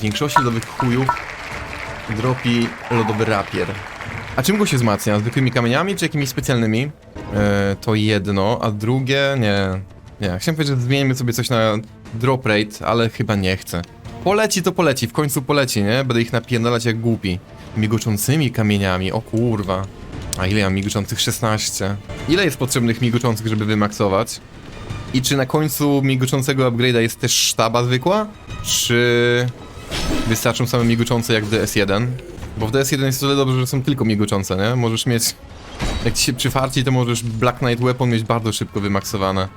większości lodowych chujów dropi lodowy rapier. A czym go się wzmacnia? Zwykłymi kamieniami czy jakimiś specjalnymi? E, to jedno, a drugie nie. Nie, chciałem powiedzieć, że zmienimy sobie coś na drop rate, ale chyba nie chcę. Poleci to poleci, w końcu poleci, nie? Będę ich napierdalać jak głupi. Migoczącymi kamieniami, o kurwa. A ile ja mam migoczących? 16. Ile jest potrzebnych migoczących, żeby wymaksować? I czy na końcu migoczącego upgrade'a jest też sztaba zwykła? Czy wystarczą same migoczące jak w DS1? Bo w DS1 jest tyle dobrze, że są tylko migoczące, nie? Możesz mieć... Jak ci się przyfarci, to możesz Black Knight Weapon mieć bardzo szybko wymaksowane.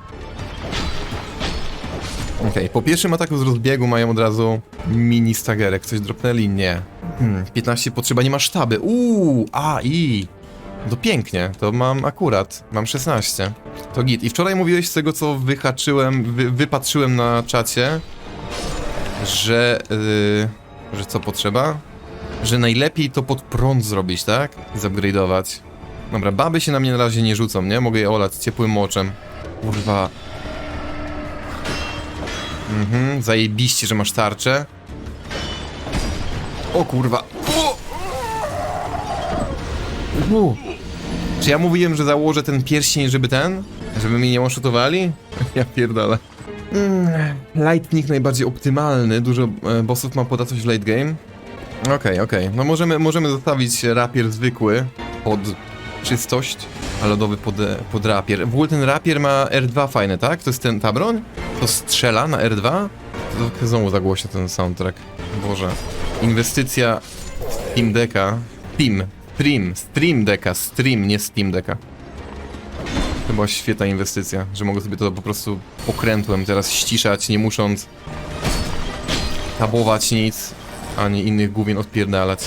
Okej, po pierwszym ataku z rozbiegu mają od razu mini stagerek. Coś dropnęli? Nie. Hmm, 15 potrzeba, nie ma sztaby. Uuu, a i. To pięknie, to mam akurat. Mam 16. To git. I wczoraj mówiłeś z tego, co wyhaczyłem, wy, wypatrzyłem na czacie, że. Yy, że co potrzeba? Że najlepiej to pod prąd zrobić, tak? Zupgrade'ować. Dobra, baby się na mnie na razie nie rzucą, nie? Mogę je olać ciepłym moczem. Kurwa, Mhm, zajebiście, że masz tarczę. O kurwa. O! U. Czy ja mówiłem, że założę ten pierścień, żeby ten? Żeby mnie nie oszutowali? Ja pierdolę. Mm, lightning najbardziej optymalny. Dużo e, bossów ma poda coś w late game. Okej, okej. No możemy, możemy zostawić rapier zwykły pod czystość, a lodowy pod, pod rapier. W ogóle ten rapier ma R2 fajny, tak? To jest ten, ta broń? To strzela na R2? To znowu zagłośnia ten soundtrack. Boże. Inwestycja Steam Decka. Steam. Stream. Stream Decka. Stream, nie Steam Decka. To była świetna inwestycja, że mogę sobie to po prostu okrętłem teraz ściszać, nie musząc tabować nic, ani innych główien odpierdalać.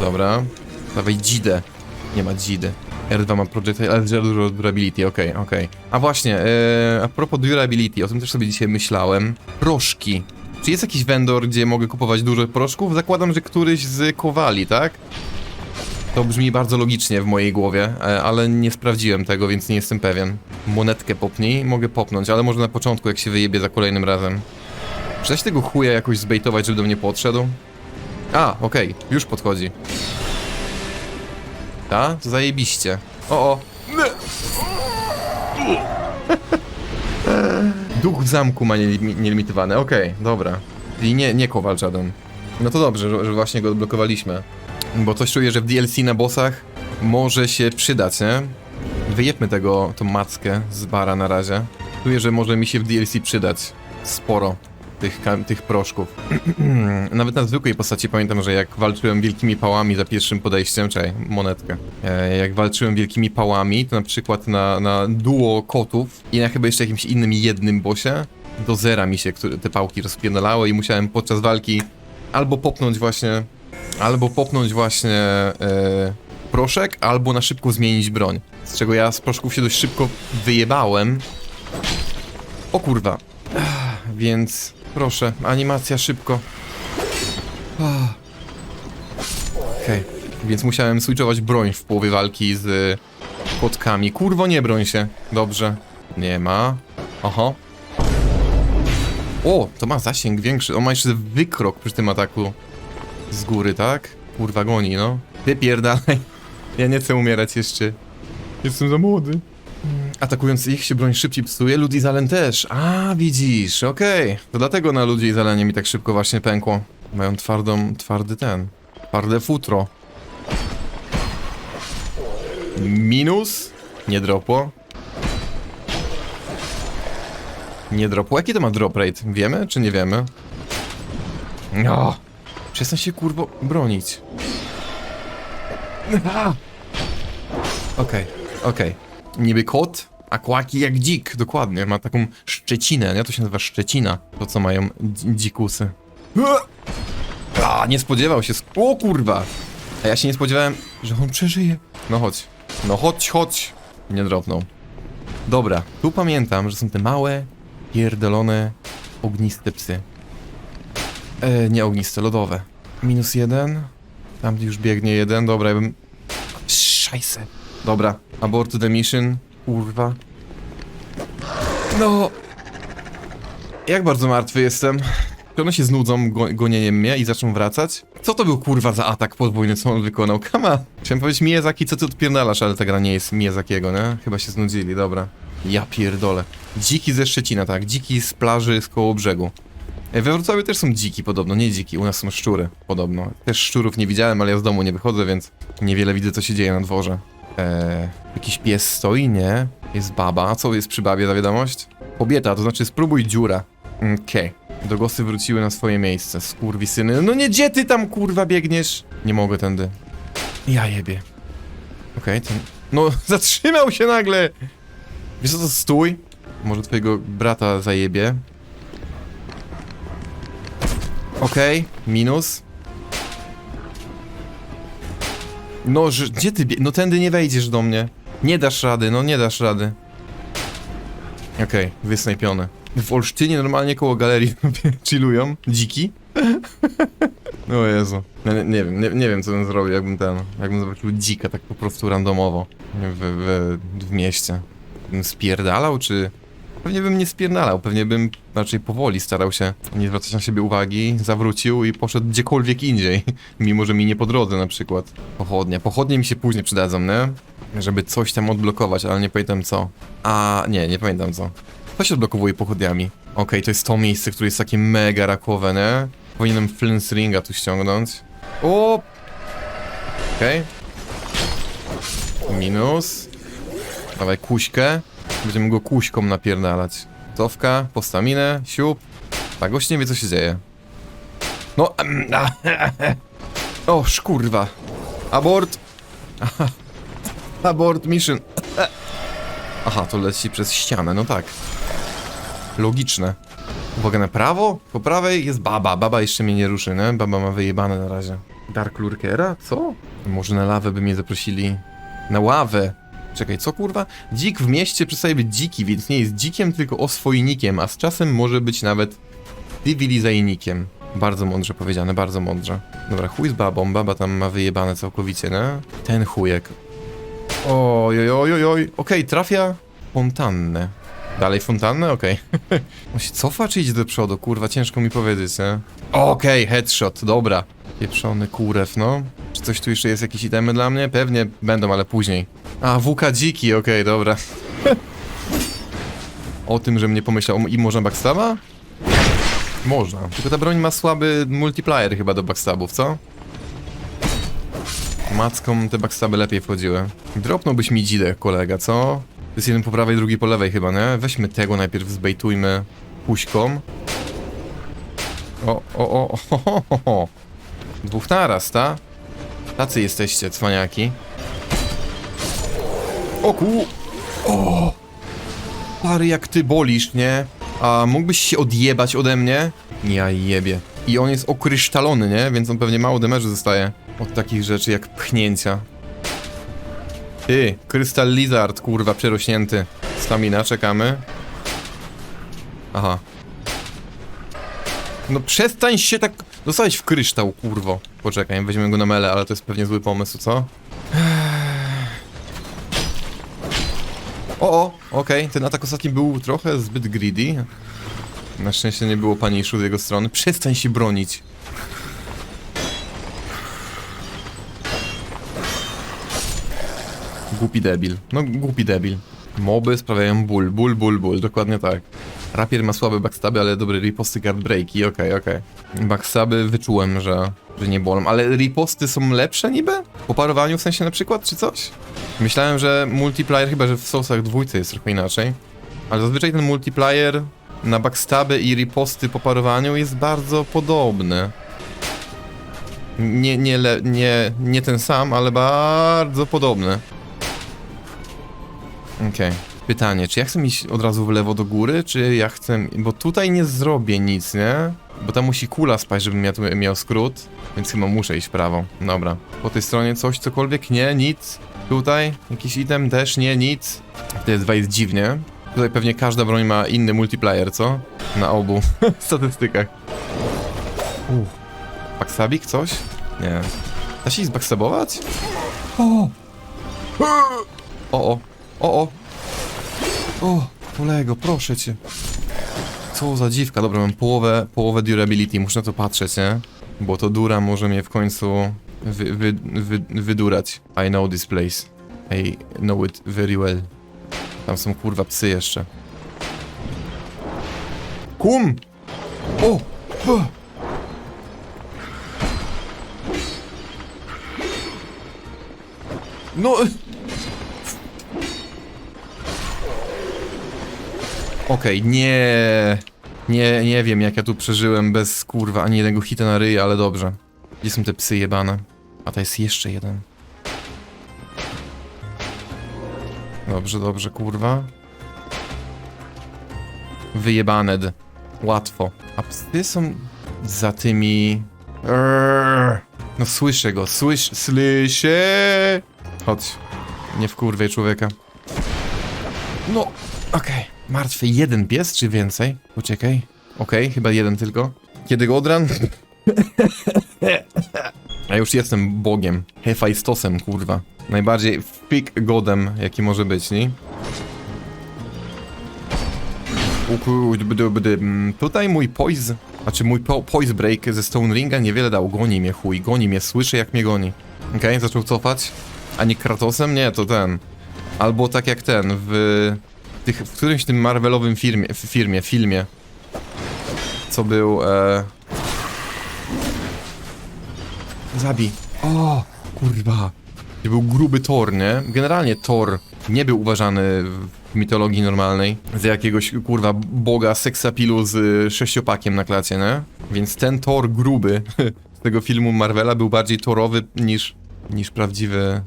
Dobra. Dawaj dzidę. Nie ma dzidy. R2 ma projectile, ale durability, okej, okej. A właśnie, e, a propos durability, o tym też sobie dzisiaj myślałem. Proszki. Czy jest jakiś vendor, gdzie mogę kupować dużo proszków? Zakładam, że któryś z Kowali, tak? To brzmi bardzo logicznie w mojej głowie, e, ale nie sprawdziłem tego, więc nie jestem pewien. Monetkę popnij, mogę popnąć, ale może na początku, jak się wyjebie za kolejnym razem. Czy tego chuja jakoś zbejtować, żeby do mnie podszedł? A, okej, już podchodzi. Ta? Zajebiście. O, o. Duch zamku ma nielimi- nielimitowany, okej, dobra. Czyli nie, nie kowal żaden. No to dobrze, że właśnie go odblokowaliśmy. Bo coś czuję, że w DLC na bossach może się przydać, nie? Wyjebmy tego, tą mackę z bara na razie. Czuję, że może mi się w DLC przydać. Sporo tych, tych proszków. Nawet na zwykłej postaci pamiętam, że jak walczyłem wielkimi pałami za pierwszym podejściem, czekaj, monetkę. E, jak walczyłem wielkimi pałami, to na przykład na, na duo kotów i na chyba jeszcze jakimś innym jednym bosie, do zera mi się te pałki rozpierdalały i musiałem podczas walki albo popnąć właśnie, albo popnąć właśnie e, proszek, albo na szybko zmienić broń. Z czego ja z proszków się dość szybko wyjebałem. O kurwa. Ach, Więc proszę, animacja szybko. Okej, więc musiałem switchować broń w połowie walki z kotkami. Kurwo, nie broń się. Dobrze. Nie ma. Oho. O, to ma zasięg większy. On ma jeszcze wykrok przy tym ataku z góry, tak? Kurwa goni, no. Wypierdalaj. Ja nie chcę umierać jeszcze. Jestem za młody. Atakując ich się broń szybciej psuje, Lud Zalen też. A, widzisz, okej. To dlatego na ludzi Zalenie mi tak szybko właśnie pękło. Mają twardą, twardy ten. Twarde futro. Minus? Nie dropło. Nie dropło. Jaki to ma drop rate? Wiemy, czy nie wiemy? No. Przestań się kurwo bronić. Okej, okej. Niby kot, a kłaki jak dzik, dokładnie. Ma taką szczecinę, nie? To się nazywa szczecina. To, co mają dzi- dzikusy. A, nie spodziewał się. O kurwa! A ja się nie spodziewałem, że on przeżyje. No chodź. No chodź, chodź. Nie dropnął. Dobra, tu pamiętam, że są te małe, pierdolone, ogniste psy. E, nie ogniste, lodowe. Minus jeden. Tam już biegnie jeden, dobra, ja bym... Szajse. Dobra, abort the mission. Kurwa. No. Jak bardzo martwy jestem. One się znudzą go gonieniem mnie i zaczną wracać? Co to był kurwa za atak podwójny, co on wykonał? Kama! Chciałem powiedzieć Miyazaki, co ty odpierdalasz, ale ta gra nie jest Miyazakiego, nie? Chyba się znudzili, dobra. Ja pierdolę. Dziki ze Szczecina, tak. Dziki z plaży z koło brzegu. E, We Wrocławiu też są dziki podobno, nie dziki, u nas są szczury podobno. Też szczurów nie widziałem, ale ja z domu nie wychodzę, więc niewiele widzę co się dzieje na dworze. Eee, jakiś pies stoi, nie? Jest baba, a co jest przy babie za wiadomość? Kobieta, to znaczy spróbuj dziura. Okej. Dogosy wróciły na swoje miejsce, skurwisyny. No nie, gdzie ty tam kurwa biegniesz? Nie mogę tędy. Ja jebie. Okej, ten... No, zatrzymał się nagle! Wiesz co, to stój? Może twojego brata zajebie. Okej, minus. No, że, gdzie ty. No tędy nie wejdziesz do mnie. Nie dasz rady, no nie dasz rady. Okej, wysnajpione. W Olsztynie normalnie koło galerii chillują dziki. O Jezu. No, nie, nie wiem, nie, nie wiem co bym zrobił, jakbym ten, jakbym zobaczył dzika tak po prostu randomowo w, w, w mieście. Bym spierdalał, czy... Pewnie bym nie spierdalał, pewnie bym raczej powoli starał się nie zwracać na siebie uwagi, zawrócił i poszedł gdziekolwiek indziej, mimo że mi nie po drodze na przykład. Pochodnie, pochodnie mi się później przydadzą, nie? Żeby coś tam odblokować, ale nie pamiętam co. A nie, nie pamiętam co. Co się odblokowuje pochodniami? Okej, to jest to miejsce, które jest takie mega rakowe, nie? Powinienem Flint's Ringa tu ściągnąć. O! Okej. Minus. Dawaj kuśkę. Będziemy go kuśką napierdalać. Cofka, postaminę, siup. Tak, gość nie wie co się dzieje. No, O, szkurwa. Abort. Abort mission. Aha, to leci przez ścianę, no tak. Logiczne. Uwaga na prawo? Po prawej jest baba. Baba jeszcze mnie nie ruszy, nie? Baba ma wyjebane na razie. Dark Lurkera? Co? Może na lawę by mnie zaprosili. Na ławę. Czekaj, co kurwa? Dzik w mieście przestaje być dziki, więc nie jest dzikiem, tylko oswojnikiem, a z czasem może być nawet cywilizajnikiem. Bardzo mądrze powiedziane, bardzo mądrze. Dobra, chuj z babą, baba tam ma wyjebane całkowicie, nie? Ten chujek. Oj, oj, oj, oj, oj. Okej, trafia fontannę. Dalej fontannę? Okej. On się cofa czy idzie do przodu? Kurwa, ciężko mi powiedzieć, nie? Okej, headshot, dobra. Pieprzony kurew, no. Czy coś tu jeszcze jest, jakieś itemy dla mnie? Pewnie będą, ale później. A, WK dziki, okej, dobra. o tym, że mnie pomyślał. I można backstaba? Można. Tylko ta broń ma słaby multiplayer chyba do backstabów, co? Macką te backstaby lepiej wchodziły. Dropnąłbyś mi dzidę, kolega, co? To jest jeden po prawej, drugi po lewej chyba, nie? Weźmy tego najpierw, zbejtujmy puśką. O, o, o, o, o, o, o. Dwóch naraz, ta? Tacy jesteście, cwaniaki. O ku... O! Pary, jak ty bolisz, nie? A mógłbyś się odjebać ode mnie? Ja jebie. I on jest okrysztalony, nie? Więc on pewnie mało demerzy zostaje od takich rzeczy jak pchnięcia. Ty, Krystal Lizard, kurwa, przerośnięty. Stamina, czekamy. Aha. No przestań się tak... Dostałeś w kryształ, kurwo. Poczekaj, weźmiemy go na mele, ale to jest pewnie zły pomysł, co? Okej, ten atak ostatni był trochę zbyt greedy. Na szczęście nie było paniejszu z jego strony. Przestań się bronić. Głupi debil. No, głupi debil. Moby sprawiają ból, ból, ból, ból, dokładnie tak. Rapier ma słabe backstaby, ale dobre riposty, guard breaki, okej, okej. Backstaby wyczułem, że, że nie bolą, ale riposty są lepsze niby? Po parowaniu w sensie na przykład, czy coś? Myślałem, że multiplayer, chyba że w Soulsach dwójce jest trochę inaczej, ale zazwyczaj ten multiplayer na backstaby i riposty po parowaniu jest bardzo podobny. Nie, nie, nie, nie ten sam, ale bardzo podobny. Okej. Pytanie, czy ja chcę iść od razu w lewo do góry, czy ja chcę... Bo tutaj nie zrobię nic, nie? Bo tam musi kula spaść, żebym ja tu miał skrót, więc chyba muszę iść w prawo. Dobra. Po tej stronie coś, cokolwiek? Nie, nic. Tutaj? Jakiś item? Też nie, nic. W TS2 jest dziwnie. Tutaj pewnie każda broń ma inny multiplayer, co? Na obu statystykach. Uff. Backstabik? Coś? Nie. Da się ich zbackstabować? O! O, o. O, o. O, kolego, proszę cię. Co za dziwka, dobra, mam połowę, połowę durability, muszę na to patrzeć, nie? Bo to dura może mnie w końcu wy, wy, wy, wydurać. I know this place. I know it very well. Tam są kurwa psy jeszcze. Kum! O! O! No! Okej, nie. Nie, nie wiem jak ja tu przeżyłem bez kurwa ani jednego hita na ryj, ale dobrze. Gdzie są te psy jebane? A to jest jeszcze jeden. Dobrze, dobrze, kurwa. Wyjebane. Łatwo. A psy są za tymi... Err. No słyszę go, słysz, słyszę! Chodź. Nie wkurwej człowieka. No, okej. Martwy jeden pies, czy więcej? Uciekaj. Okej, chyba jeden tylko. Kiedy go odran? A już jestem bogiem. Hefajstosem, kurwa. Najbardziej fik godem, jaki może być, nie? Tutaj mój poise, znaczy mój po, poise break ze Stone Ringa niewiele dał. Goni mnie chuj, goni mnie, słyszę jak mnie goni. Okej, zaczął cofać. A nie Kratosem? Nie, to ten. Albo tak jak ten, w, tych, w którymś tym Marvelowym firmie, firmie, filmie. Co był, e... Zabij. O, kurwa. To był gruby Thor, nie? Generalnie Thor nie był uważany w mitologii normalnej za jakiegoś, kurwa, boga seksapilu z y, sześciopakiem na klacie, nie? Więc ten Thor gruby z tego filmu Marvela był bardziej Thorowy niż, niż prawdziwy e,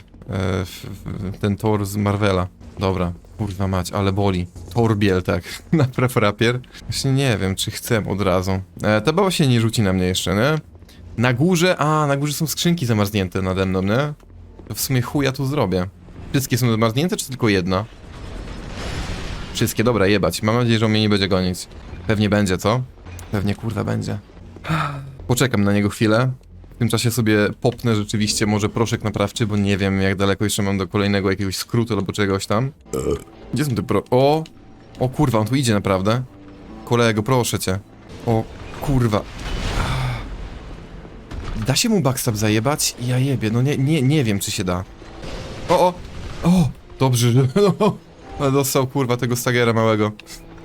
ten Thor z Marvela. Dobra, kurwa mać, ale boli. Torbiel, tak, na prefrapier. Właśnie nie wiem, czy chcę od razu. E, ta baba się nie rzuci na mnie jeszcze, nie? Na górze, a na górze są skrzynki zamarznięte nade mną, nie? To w sumie chuja tu zrobię. Wszystkie są zamarznięte, czy tylko jedna? Wszystkie, dobra, jebać. Mam nadzieję, że on mnie nie będzie gonić. Pewnie będzie, co? Pewnie kurwa będzie. Poczekam na niego chwilę. W tym czasie sobie popnę rzeczywiście może proszek naprawczy, bo nie wiem jak daleko jeszcze mam do kolejnego jakiegoś skrótu albo czegoś tam. Gdzie są te pro... O! O kurwa, on tu idzie naprawdę. Kolego, proszę cię. O kurwa. Da się mu backstab zajebać? Ja jebie, no nie, nie, nie wiem czy się da. O, o! O! Dobrze, że... No, dostał kurwa tego stagera małego.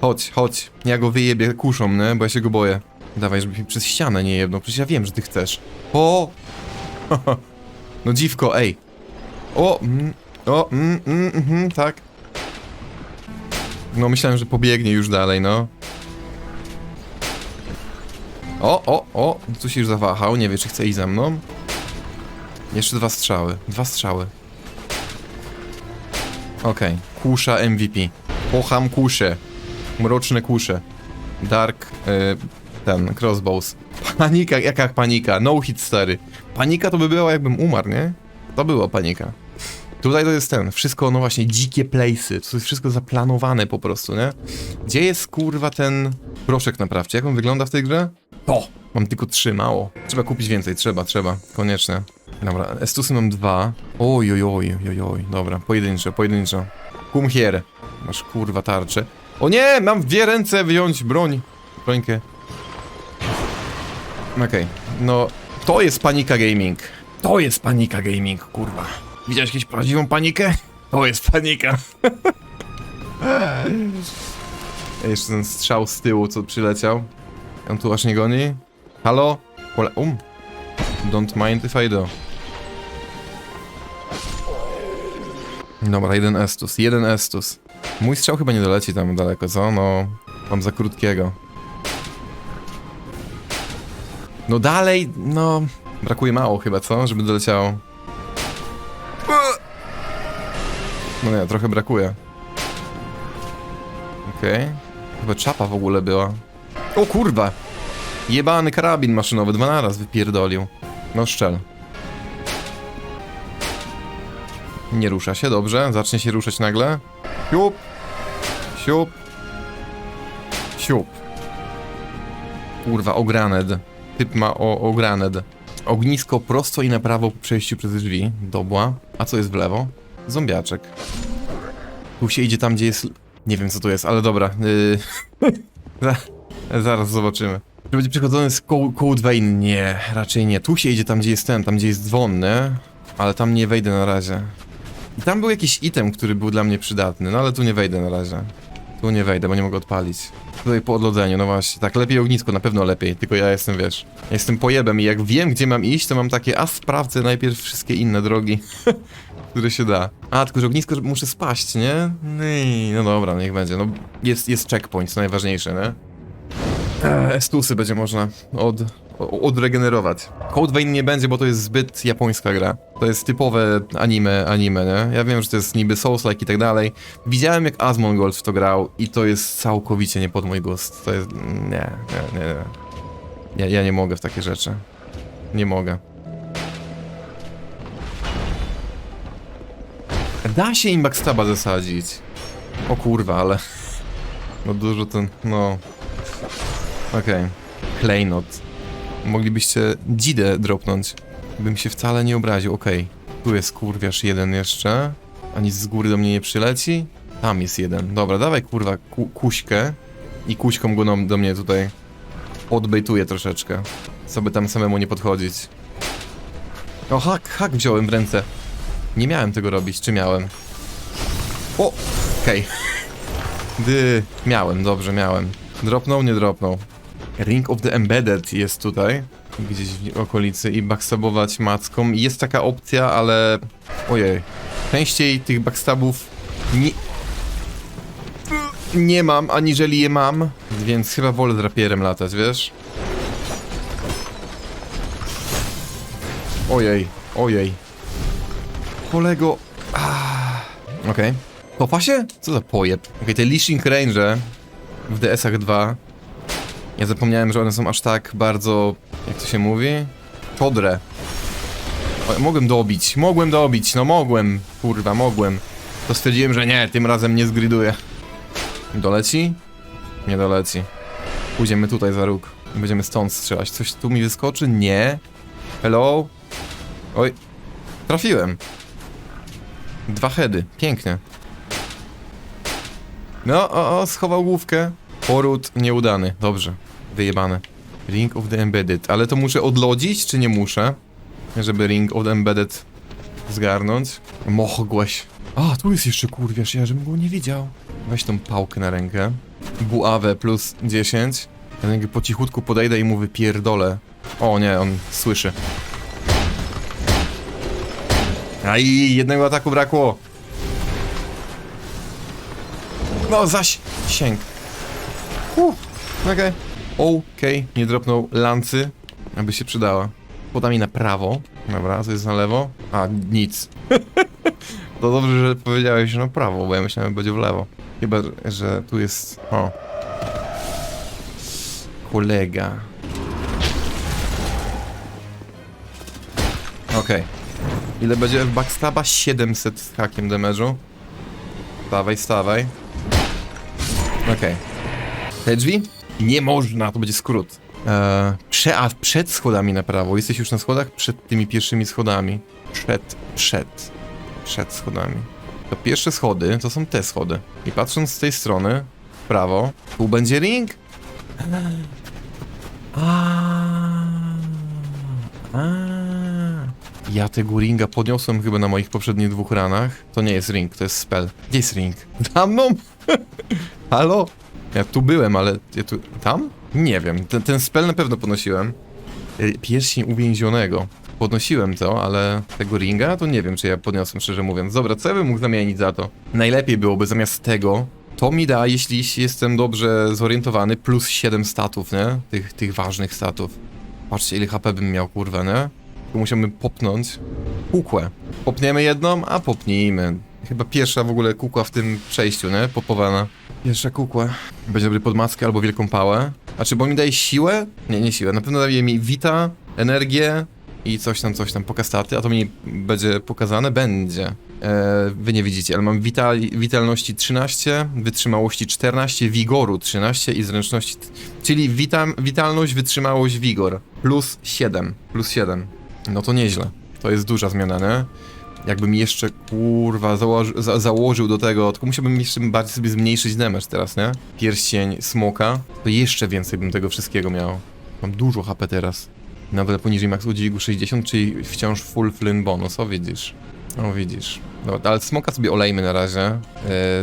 Chodź, chodź. Ja go wyjebię kuszą, nie? Bo ja się go boję. Dawaj, żeby mi przez ścianę nie jedno. Przecież ja wiem, że ty chcesz. O! No dziwko, ej. O! Mm, o! Mm, mm, mm, tak. No myślałem, że pobiegnie już dalej, no. O, o, o! Tu się już zawahał, nie wie czy chce iść ze mną. Jeszcze dwa strzały. Dwa strzały. Okej. Kusza MVP. Kocham kusze. Mroczne kusze. Dark... Y, ten, crossbows. Panika, jaka panika? No hit, stary. Panika to by była jakbym umarł, nie? To było panika. Tutaj to jest ten, wszystko, no właśnie, dzikie place'y, to jest wszystko zaplanowane po prostu, nie? Gdzie jest, kurwa, ten proszek naprawczy? Jak on wygląda w tej grze? To! Mam tylko trzy, mało. Trzeba kupić więcej, trzeba, trzeba, koniecznie. Dobra, estusy mam dwa. Oj, oj, oj, oj, oj, dobra, pojedynczo, pojedynczo. Kum here. Masz, kurwa, tarczę. O nie, mam dwie ręce wyjąć broń. Brońkę. Okej, no, to jest panika gaming. To jest panika gaming, kurwa. Widziałeś jakąś prawdziwą panikę? To jest panika. Jeszcze ten strzał z tyłu, co przyleciał. On tu aż nie goni. Halo? Pole um. Don't mind if I do. Dobra, jeden Estus, jeden Estus. Mój strzał chyba nie doleci tam daleko, co? No, mam za krótkiego. No dalej, no... Brakuje mało chyba, co? Żeby doleciało. No nie, trochę brakuje. Okej. Chyba czapa w ogóle była. O kurwa! Jebany karabin maszynowy, dwa naraz wypierdolił. No szczel. Nie rusza się, dobrze. Zacznie się ruszać nagle. Siup! Siup! Siup. Kurwa, ograned. Typ ma o, ograned. Ognisko prosto i na prawo po przejściu przez drzwi. Dobła. A co jest w lewo? Zombiaczek. Tu się idzie tam, gdzie jest... Nie wiem, co to jest, ale dobra. Yy... Zaraz zobaczymy. Czy będzie przychodzony z Co- Code Vein? Nie, raczej nie. Tu się idzie tam, gdzie jest ten, tam, gdzie jest dzwonny, ale tam nie wejdę na razie. I tam był jakiś item, który był dla mnie przydatny, no ale tu nie wejdę na razie. Tu nie wejdę, bo nie mogę odpalić. Tutaj po odlodzeniu, no właśnie. Tak, lepiej ognisko, na pewno lepiej, tylko ja jestem, wiesz, jestem pojebem i jak wiem, gdzie mam iść, to mam takie, a sprawdzę najpierw wszystkie inne drogi, które się da. A, tylko że ognisko, muszę spaść, nie? No, i- no dobra, niech będzie. No, jest, jest checkpoint, co najważniejsze, nie? Eee, Estusy będzie można od, odregenerować. Code Vein nie będzie, bo to jest zbyt japońska gra. To jest typowe anime, anime, nie? Ja wiem, że to jest niby Souls-like i tak dalej. Widziałem jak Asmongold w to grał i to jest całkowicie nie pod mój gust. To jest... nie, nie, nie, nie. Ja, ja nie mogę w takie rzeczy. Nie mogę. Da się im backstaba zasadzić. O kurwa, ale... No dużo ten... no... Okej. Klejnot. Moglibyście dzidę dropnąć. Bym się wcale nie obraził, okej. Tu jest kurwiarz jeden jeszcze. A nic z góry do mnie nie przyleci? Tam jest jeden. Dobra, dawaj kurwa ku kuśkę. I kuśką go do, mnie tutaj odbejtuję troszeczkę. Co by tam samemu nie podchodzić. O, hak, hak wziąłem w ręce. Nie miałem tego robić, czy miałem? O! Okej. Dy, miałem, dobrze, miałem. Dropnął, nie dropnął. Ring of the Embedded jest tutaj, gdzieś w okolicy i backstabować macką. Jest taka opcja, ale... Ojej. Częściej tych backstabów nie... Nie mam, aniżeli je mam, więc chyba wolę z rapierem latać, wiesz? Ojej, ojej. Kolego... Ah. Okej. Topa się? Co za pojeb? Okej, te Leashing Range w DS-ach 2 ja zapomniałem, że one są aż tak bardzo, jak to się mówi? Czodre. O, mogłem dobić, mogłem dobić, no mogłem, kurwa, mogłem. To stwierdziłem, że nie, tym razem nie zgriduję. Doleci? Nie doleci. Pójdziemy tutaj za róg. Będziemy stąd strzelać. Coś tu mi wyskoczy? Nie. Hello? Oj. Trafiłem. Dwa heady. Pięknie. No, o, o, schował główkę. Poród nieudany. Dobrze. Wyjebane. Ring of the Embedded. Ale to muszę odlodzić, czy nie muszę? Żeby Ring of the Embedded zgarnąć. Mogłeś. A, tu jest jeszcze kurwiarz, ja żebym go nie widział. Weź tą pałkę na rękę. Buawę plus 10. Ja jakby po cichutku podejdę i mu wypierdolę. O nie, on słyszy. Aj, jednego ataku brakło. No zaś, sięg. Uh, okej. Okej, nie dropnął lancy, aby się przydała. Poda mi na prawo. Dobra, co jest na lewo? A, nic. to dobrze, że powiedziałeś na prawo, bo ja myślałem, że będzie w lewo. Chyba, że tu jest... O. Kolega. Okej. Ile będzie w backstaba? 700 z hakiem damage'u. Stawaj, stawaj. Okej. Te drzwi? Nie można, to będzie skrót. Eee, prze, a przed schodami na prawo. Jesteś już na schodach? Przed tymi pierwszymi schodami. Przed, przed. Przed schodami. To pierwsze schody to są te schody. I patrząc z tej strony, w prawo, tu będzie ring? A, a. Ja tego ringa podniosłem chyba na moich poprzednich dwóch ranach. To nie jest ring, to jest spell. Gdzie jest ring? Za mną? Halo? Ja tu byłem, ale ja tu... Tam? Nie wiem, ten, ten spell na pewno podnosiłem. Y, Pierścień uwięzionego. Podnosiłem to, ale tego ringa to nie wiem, czy ja podniosłem, szczerze mówiąc. Dobra, co ja bym mógł zamienić za to? Najlepiej byłoby zamiast tego, to mi da, jeśli jestem dobrze zorientowany, plus 7 statów, nie? Tych, tych ważnych statów. Patrzcie, ile HP bym miał, kurwa, nie? Tu popnąć kukłę. Popniemy jedną, a popnijmy. Chyba pierwsza w ogóle kukła w tym przejściu, nie? Popowana. Pierwsza kukła. Będzie dobry pod maskę albo wielką pałę. A czy bo mi daje siłę? Nie, nie siłę. Na pewno daje mi wita, energię i coś tam, coś tam, pokastaty. A to mi będzie pokazane? Będzie. E, wy nie widzicie, ale mam wital, witalności 13, wytrzymałości 14, wigoru 13 i zręczności... Czyli witam, witalność, wytrzymałość, wigor. Plus 7. Plus 7. No to nieźle. To jest duża zmiana, nie? Jakbym jeszcze, kurwa, założy, za, założył do tego, tylko musiałbym jeszcze bardziej sobie zmniejszyć damage teraz, nie? Pierścień smoka, to jeszcze więcej bym tego wszystkiego miał. Mam dużo HP teraz. Nadal poniżej max udźwigu 60, czyli wciąż full flynn bonus, o widzisz. O widzisz. Dobra, ale smoka sobie olejmy na razie. E,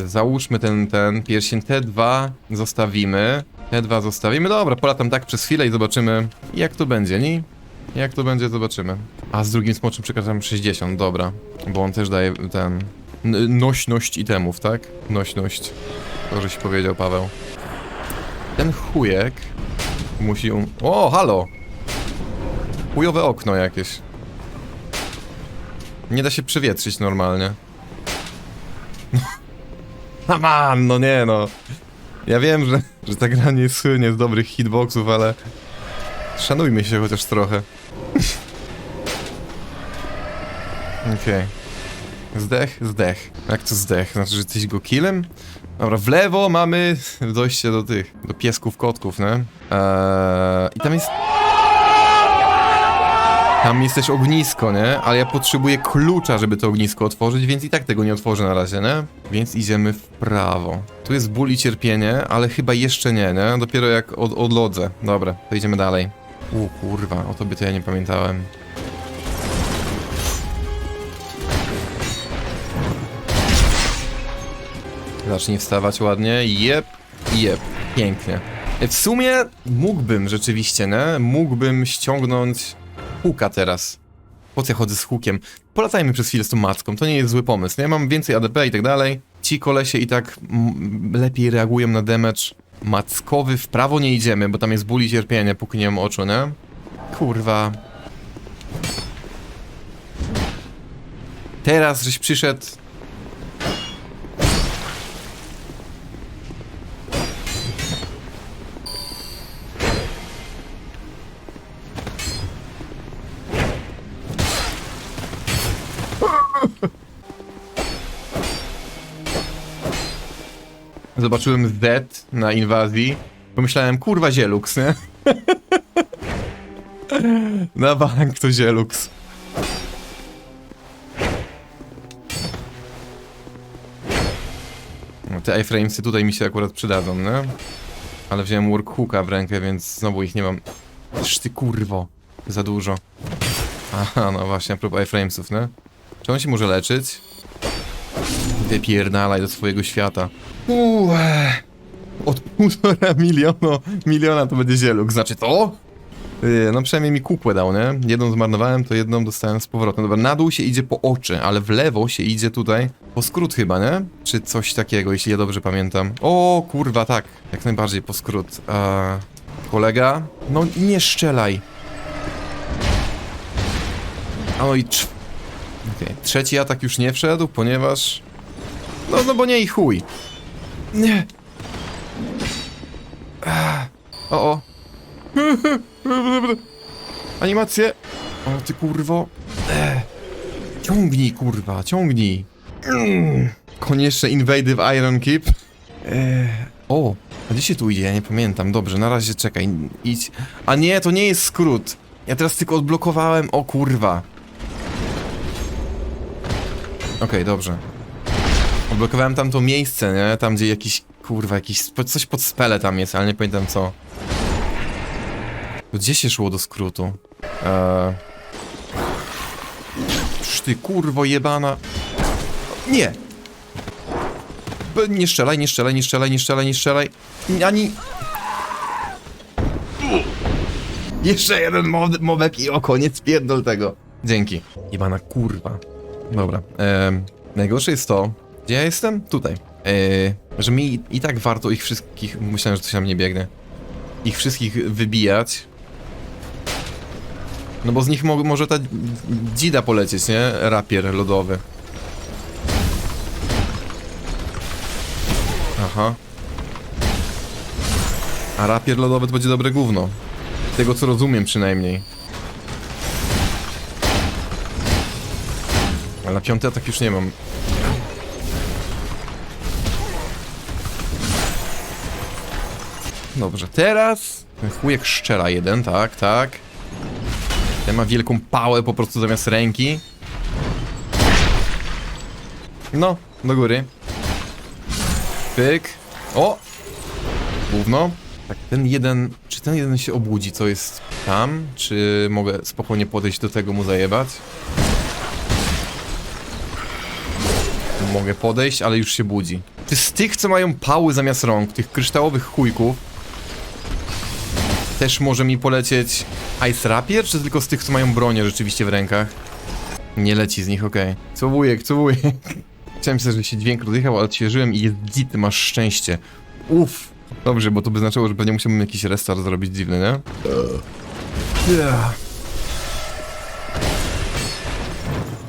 załóżmy ten, ten pierścień T2, zostawimy. T2 zostawimy, dobra, polatam tak przez chwilę i zobaczymy jak to będzie, nie? Jak to będzie, zobaczymy. A z drugim smoczym przekazam 60, dobra. Bo on też daje ten... Nośność itemów, tak? Nośność. To, żeś powiedział, Paweł. Ten chujek musi um... O, halo! Chujowe okno jakieś. Nie da się przewietrzyć normalnie. No man, no nie no. Ja wiem, że, że ta gra nie słynie z dobrych hitboxów, ale... Szanujmy się chociaż trochę. Okej. Zdech, zdech. Jak to zdech? Znaczy, że jesteś go killem? Dobra, w lewo mamy dojście do tych, do piesków, kotków, nie? Eee, I tam jest... Tam jest też ognisko, nie? Ale ja potrzebuję klucza, żeby to ognisko otworzyć, więc i tak tego nie otworzę na razie, nie? Więc idziemy w prawo. Tu jest ból i cierpienie, ale chyba jeszcze nie, nie? Dopiero jak od, odlodzę. Dobra, to idziemy dalej. U kurwa, o tobie to ja nie pamiętałem. Zacznij wstawać ładnie. Jep, jep. Pięknie. W sumie mógłbym rzeczywiście, nie? Mógłbym ściągnąć huka teraz. Po co ja chodzę z hukiem? Polatajmy przez chwilę z tą macką, to nie jest zły pomysł, nie? Mam więcej ADP i tak dalej. Ci kolesie i tak lepiej reagują na damage mackowy. W prawo nie idziemy, bo tam jest ból i cierpienie, póki nie mam oczu, nie? Kurwa. Teraz, żeś przyszedł... Zobaczyłem Z na inwazji. Pomyślałem, kurwa, Zielux, nie? na bank to Zielux. No, te iframesy tutaj mi się akurat przydadzą, nie? Ale wziąłem workhooka w rękę, więc znowu ich nie mam. Ty kurwo, za dużo. Aha, no właśnie, a iframesów, nie? Czy on się może leczyć? Wypierdalaj do swojego świata. Uuu, od półtora miliona, miliona to będzie zieluk, znaczy to? Yy, no przynajmniej mi kukłę dał, nie? Jedną zmarnowałem, to jedną dostałem z powrotem. Dobra, na dół się idzie po oczy, ale w lewo się idzie tutaj po skrót chyba, nie? Czy coś takiego, jeśli ja dobrze pamiętam. O, kurwa, tak. Jak najbardziej po skrót. Eee, kolega? No nie szczelaj. A no i. Okej, trzeci atak już nie wszedł, ponieważ... No, no bo nie i chuj. Nie. O, o. Animacje. O, ty kurwo. Ech. Ciągnij, kurwa, ciągnij. Mm. Koniecznie Invasive Iron Keep. Ech. O, a gdzie się tu idzie? Ja nie pamiętam. Dobrze, na razie czekaj. Idź. A nie, to nie jest skrót. Ja teraz tylko odblokowałem. O kurwa. Okej, dobrze. Odblokowałem tam to miejsce, nie? Tam gdzie jakiś, kurwa, jakiś, coś pod spele tam jest, ale nie pamiętam co. Gdzie się szło do skrótu? Eee... Ty kurwo jebana. Nie! Nie strzelaj, nie strzelaj, nie strzelaj, nie strzelaj, nie strzelaj. Ani... Jeszcze jeden mob i o koniec pierdol tego. Dzięki. Jebana kurwa. Dobra. Eee, najgorsze jest to, gdzie ja jestem? Tutaj. Eee, że mi i tak warto ich wszystkich. Myślałem, że coś na mnie biegnie. Ich wszystkich wybijać. No bo z nich mo może ta dzida polecieć, nie? Rapier lodowy. Aha. A rapier lodowy to będzie dobre gówno. Z Tego co rozumiem przynajmniej. Ale na piąty atak już nie mam. Dobrze, teraz chujek szczela jeden, tak, tak. Ten ma wielką pałę po prostu zamiast ręki. No, do góry. Pyk. O! Gówno. Tak, ten jeden... Czy ten jeden się obudzi, co jest tam? Czy mogę spokojnie podejść do tego mu zajebać? Mogę podejść, ale już się budzi. Ty z tych, co mają pały zamiast rąk, tych kryształowych chujków, też może mi polecieć Ice Rapier, czy tylko z tych, co mają bronię rzeczywiście w rękach? Nie leci z nich, okej. Co wujek, co wujek. Chciałem sobie, że się dźwięk rozjechał, ale odświeżyłem i jest git, masz szczęście. Uff. Dobrze, bo to by znaczyło, że pewnie musiałbym jakiś restart zrobić dziwny, nie? Yeah.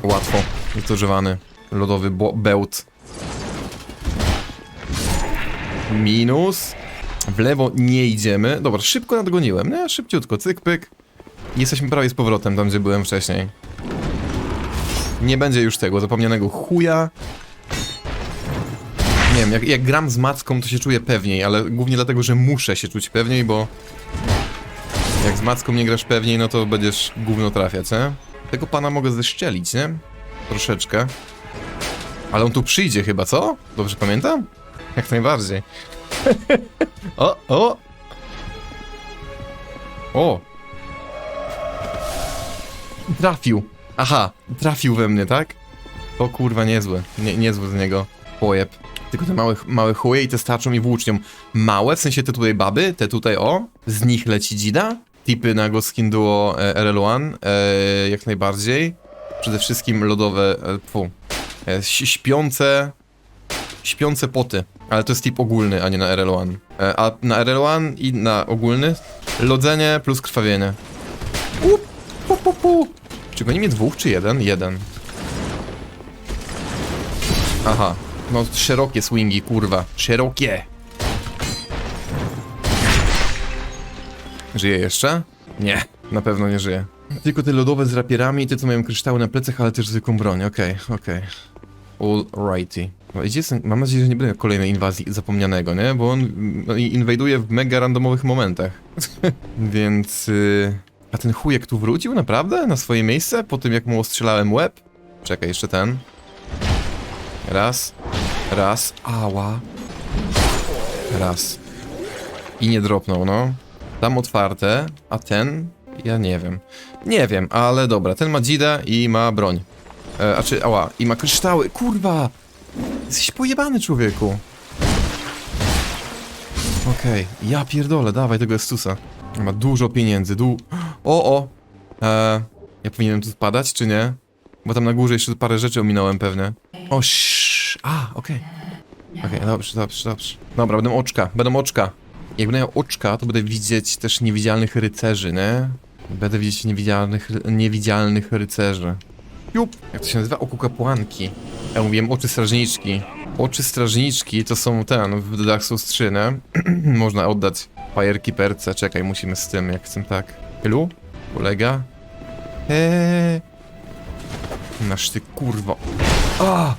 Łatwo. Jest używany. Lodowy bełt. Minus. W lewo nie idziemy. Dobra, szybko nadgoniłem, nie? Szybciutko, cyk, pyk. Jesteśmy prawie z powrotem tam, gdzie byłem wcześniej. Nie będzie już tego zapomnianego chuja. Nie wiem, jak, jak gram z macką, to się czuję pewniej, ale głównie dlatego, że muszę się czuć pewniej, bo jak z macką nie grasz pewniej, no to będziesz gówno trafiać, nie? Tego pana mogę zeszczelić, nie? Troszeczkę. Ale on tu przyjdzie chyba, co? Dobrze pamiętam? Jak najbardziej. O, o! O! Trafił. Aha, trafił we mnie, tak? O kurwa, niezły. Nie, niezły z niego pojeb. Tylko te małe, małe chuje i te starczą mi włócznią. Małe, w sensie te tutaj baby, te tutaj o, z nich leci dzida. Tipy na go skin duo e, RL1, e, jak najbardziej. Przede wszystkim lodowe, e, e, śpiące, śpiące poty. Ale to jest tip ogólny, a nie na RL1. E, a na RL1 i na ogólny lodzenie plus krwawienie. Up, pu, pu, pu. Czy goni mnie dwóch, czy jeden? Jeden. Aha. No, szerokie swingi, kurwa. Szerokie. Żyje jeszcze? Nie, na pewno nie żyje. Tylko te lodowe z rapierami i te, co mają kryształy na plecach, ale też zwykłą broń. Okej, okej. Alrighty. No, mam nadzieję, że nie będzie kolejnej inwazji zapomnianego, nie? Bo on mm, inwajduje w mega randomowych momentach. Więc... Y... A ten chujek tu wrócił, naprawdę? Na swoje miejsce? Po tym, jak mu ostrzelałem łeb? Czekaj, jeszcze ten. Raz. Raz. Ała. Raz. I nie dropnął, no. Tam otwarte, a ten... Ja nie wiem. Nie wiem, ale dobra. Ten ma dzida i ma broń. E, a czy... Ała. I ma kryształy. Kurwa! Jesteś pojebany, człowieku. Okej. Ja pierdolę, dawaj tego Estusa. Ma dużo pieniędzy, du... O, o! E, ja powinienem tu spadać, czy nie? Bo tam na górze jeszcze parę rzeczy ominąłem pewnie. O. A, okej. Okej, dobrze, dobrze, dobrze. Dobra, będą oczka, będą oczka. Jak będę miał oczka, to będę widzieć też niewidzialnych rycerzy, nie? Będę widzieć niewidzialnych, niewidzialnych rycerzy. Jup! Jak to się nazywa? Oku kapłanki. Ja mówiłem oczy strażniczki. Oczy strażniczki to są ten, w Dark Souls 3, nie? Można oddać Firekeeperce. Czekaj, musimy z tym, jak chcę tak. Ilu? Kolega? Eee. Nasz ty kurwo. A!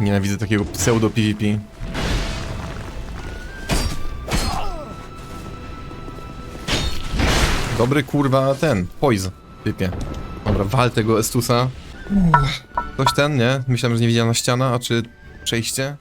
Nienawidzę takiego pseudo PvP. Dobry kurwa ten, poison, typie. Dobra, wal tego Estusa. Ktoś ten, nie? Myślałem, że niewidzialna ściana, a czy przejście?